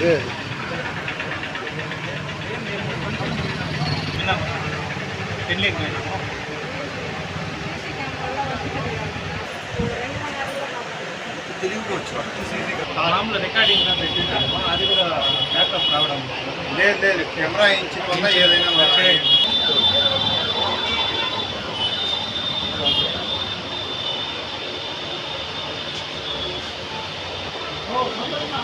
అదే పెళ్ళికి పోయినాము మామూలు రికార్డింగ్గా పెట్టింటాము అది కూడా బ్యాకప్ రావడం లేదు. లేదు లేదు కెమెరా ఇంచిన వల్ల ఏదైనా వచ్చే ఇది ఇదా,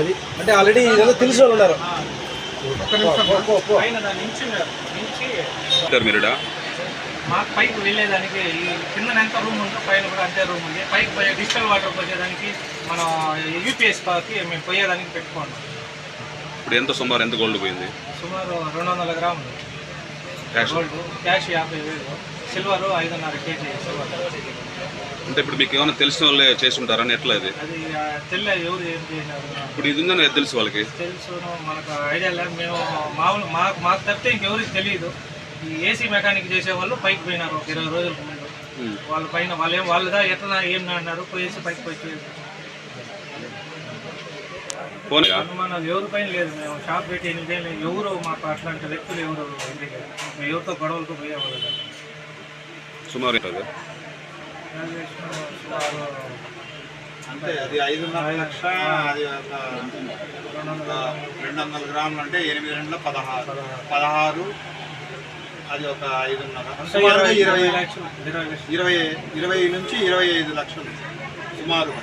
ఇది అంటే ఆల్రెడీ తెలిసిన వాళ్ళు ఉన్నారు. మాకు పైకి వెళ్ళేదానికి ఈ కింద ఎంత రూమ్ ఉందో పైన కూడా అంతే రూమ్ ఉంది. పైకి పోయే డిజిటల్ వాటర్ పోయేదానికి మనం యూపీఎస్ పాకి మేము పోయేదానికి పెట్టుకున్నాం. ఇప్పుడు ఎంత సుమారు ఎంత గోల్డ్ పోయింది? సుమారు రెండు వందల గ్రాములు. క్యాష్ గోల్డ్ క్యాష్ యాభై వేలు. సిల్వర్ ఐదున్నర కేజీ సిల్వర్ అంటే ఇప్పుడు మీకు ఏమైనా తెలిసిన వాళ్ళే చేసి ఉంటారని ఎట్లా ఇది అది ఆ, తెల్ల ఎవరు ఏం చేసినారు ఇప్పుడు ఇది ఉందని తెలుసు వాళ్ళకి. తెలుసు మనకు ఐడియా లేదు. మేము మామూలు మాకు మాకు తప్పితే ఇంకెవరికి తెలియదు ఈ ఏసీ మెకానిక్ చేసే వాళ్ళు పైకి పోయినారు ఒక ఇరవై రోజుల ముందు. వాళ్ళ పైన వాళ్ళు ఏం వాళ్ళదా ఎట్లా ఏం అన్నారు? పోయేసి పైకి పోయి ఫోన్ అనుమానాలు ఎవరి పైన లేదు మేము షాప్ పెట్టి ఏళ్ళు ఎవరు మాకు అట్లాంటి వ్యక్తులు ఎవరు ఇది లేదు. మేము ఎవరితో గొడవలతో పోయేవాళ్ళు కాదు. సుమారు? గ్రాడ్యుయేషన్ సుమారు అంతే అది ఐదున్నర లక్ష అది ఒక ఒక రెండు వందల గ్రాములు అంటే ఎనిమిది రెండు పదహారు. పదహారు అది ఒక ఐదున్నర. అంటే సుమారుగా ఇరవై ఇరవై లక్షలు ఇరవై లక్షలు. ఇరవై ఇరవై నుంచి ఇరవై ఐదు లక్షలు. సుమారు.